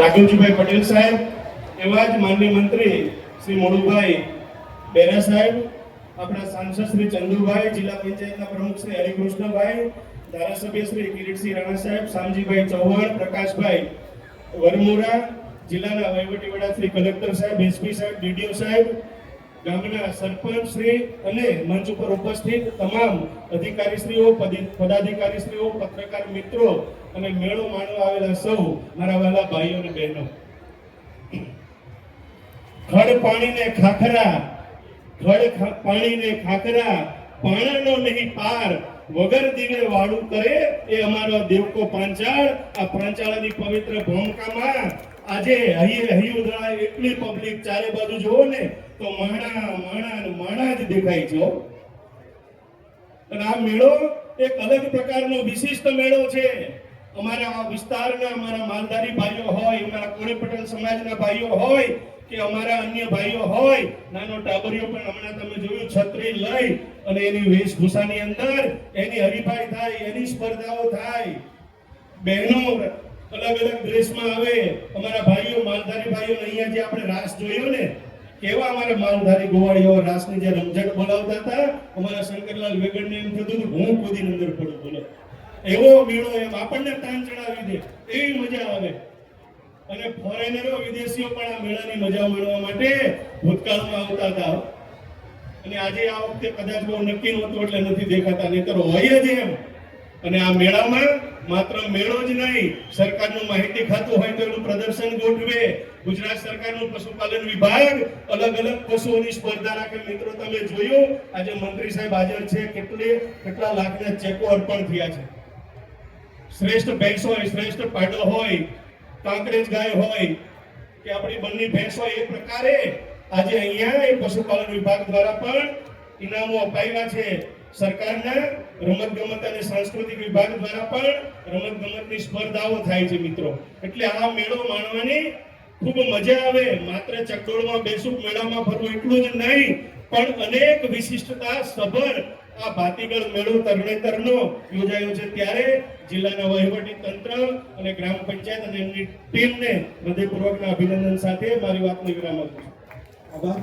રાઘવજીભાઈ પટેલ સાહેબ, એવા જ માનનીય મંત્રી શ્રી મોડુભાઈ બેરા સાહેબ, આપણા સાંસદ શ્રી ચંદુભાઈ, જિલ્લા પંચાયતના પ્રમુખ શ્રી હરિકૃષ્ણભાઈ, ધારાસભ્ય શ્રી કિરીટસિંહ રાણા સાહેબ શામજીભાઈ ચૌહાણ, પ્રકાશભાઈ વરમુરા, જિલ્લાના વહીવટી વડા શ્રી કલેક્ટર સાહેબ, એસપી સાહેબ, ડીડીઓ સાહેબ ગામના સરપંચ શ્રી અને મંચ ઉપર ઉપસ્થિત તમામ અધિકારીશ્રીઓ પદાધિકારીશ્રીઓ, પત્રકાર મિત્રો અને મેળો માણવા આવેલા સૌ, મારા વાલા ભાઈઓ અને બહેનો. ખડ પાણીને ખાખરા, ખડ પાણીને ખાખરા, પાણાનો નહીં, પાર વગર દીવે વાળું કરે એ અમારો દેવકો પાંચાળ. આ પાંચાળાની પવિત્ર ભૂમિકામાં આજે હૈયે હૈયું એટલી પબ્લિક ચારે બાજુ જોવો ને તો માણા માણા માણા જ દેખાય છે અને આ મેળો એક અલગ પ્રકારનો વિશિષ્ટ મેળો છે. અમારા વિસ્તારના અમારા માલધારી ભાઈઓ હોય, અમારા કોળી પટેલ સમાજના ભાઈઓ હોય, કે અમારા અન્ય ભાઈઓ હોય, નાનો ટાબરિયો પણ હમણાં તમે જોયું, છત્રી લઈ અને એની વેશભૂષાની અંદર એની હરીફાઈ થાય, એની સ્પર્ધાઓ થાય. બહેનો અલગ અલગ ડ્રેસમાં આવે. અમારા ભાઈઓ, માલધારી ભાઈઓ અહીંયા જે આપણે રાસ જોયો ને કેવા અમારે માલધારી ગોવાળીઓ રાસની જે રમઝટ બોલાવતા હતા, અમારા શંકરલાલ વેગડને એમ થતું હતું હું કૂદીને અંદર પડું, બોલો. એવો મેળો એમ આપણને તાન ચડાવી દે, એવી મજા આવે. અને ફોરેનરો વિદેશીઓ પણ આ મેળાની મજા માણવા માટે ભૂતકાળમાં આવતા હતા. અને આજે આ વખતે કદાચ બહુ નક્કી નહોતું, એટલે નથી દેખાતા, નહીતર હોય જ એમ. અને આ મેળામાં માત્ર મેળો જ નહીં, સરકારનું માહિતી ખાતું હોય તો એનું પ્રદર્શન ગોઠવે. ગુજરાત સરકારનું પશુપાલન વિભાગ અલગ અલગ પશુઓની સ્પર્ધા રાખે. મિત્રો, તમે જોયું, આજે મંત્રી સાહેબ હાજર છે. કેટલે, કેટલા લાખના ચેકો અર્પણ થયા છે? શ્રેષ્ઠ ભેંસ હોય, શ્રેષ્ઠ પાડો હોય, કાંકરેજ ગાય હોય, કે આપણી બંને ભેંસ હોય એ પ્રકારે આજે અહીંયા એ પશુપાલન વિભાગ દ્વારા પણ ઇનામો અપાયા છે. સરકારના રમત ગમત અને સાંસ્કૃતિક વિભાગ દ્વારા પણ રમત ગમતની સ્પર્ધાઓ થાય છે મિત્રો. એટલે આ મેળો માણવાની ખૂબ મજા આવે. માત્ર ચકડોળમાં બેસું મેળામાં ફરવું એટલું જ નહીં, પણ અનેક વિશિષ્ટતા સભર આ ભાતીગળ મેળો તરણેતરનો યોજાયો છે. ત્યારે જિલ્લાના વહીવટી તંત્ર અને ગ્રામ પંચાયત અને એમની ટીમને હૃદયપૂર્વકના અભિનંદન સાથે મારી વાતને વિરામ આપું છું. આભાર.